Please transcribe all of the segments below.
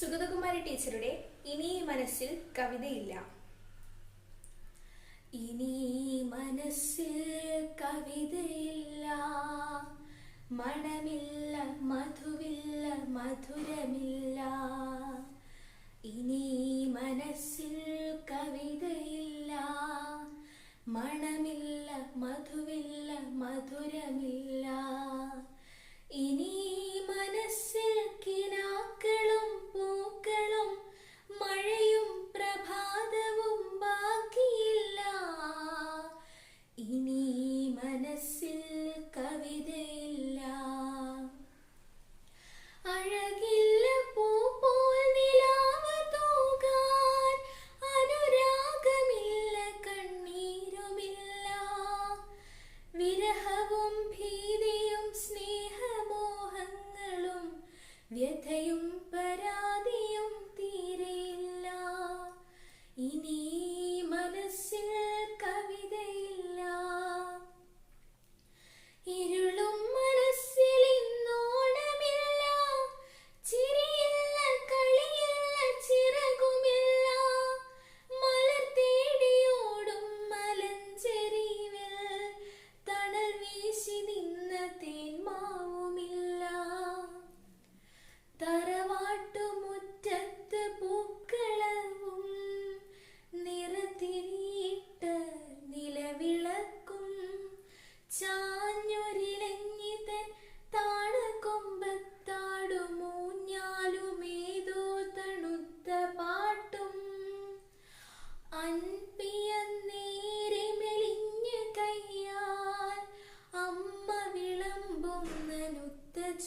സുഗതകുമാരി ടീച്ചറുടെ ഇനി മനസ്സിൽ കവിതയില്ല. ഇനി മനസ്സിൽ കവിതയില്ല. മണമില്ല മധുവില്ല മധുരമില്ല. ഇനി മനസ്സിൽ കവിതയില്ല. മണമില്ല മധുവില്ല മധുരമില്ല. വ്യഥയും പരാതിയും തീരെയില്ല. ഇനി മനസ്സിൽ കവിതയില്ല.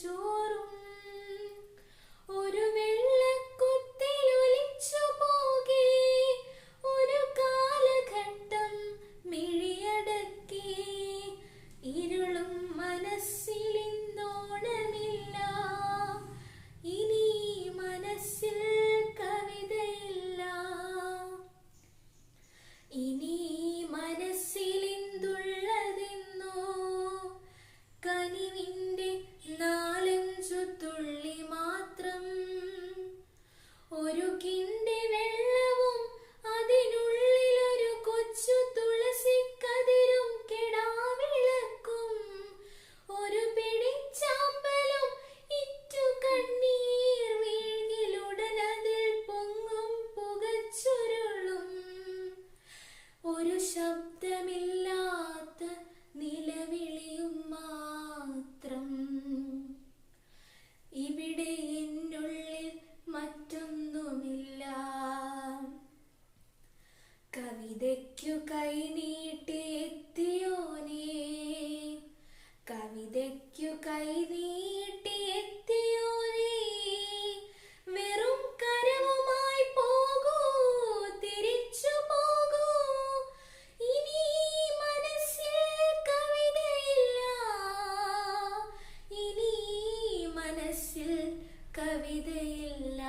ചോറും. ഒരു വെള്ള leaving കവിതയില്ല.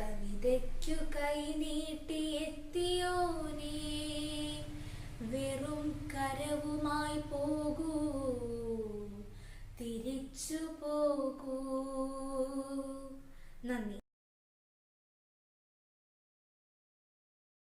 കവിതയ്ക്കു നീ? വെറും കരവുമായി പോകൂ. തിരിച്ചു പോകൂ. നന്ദി.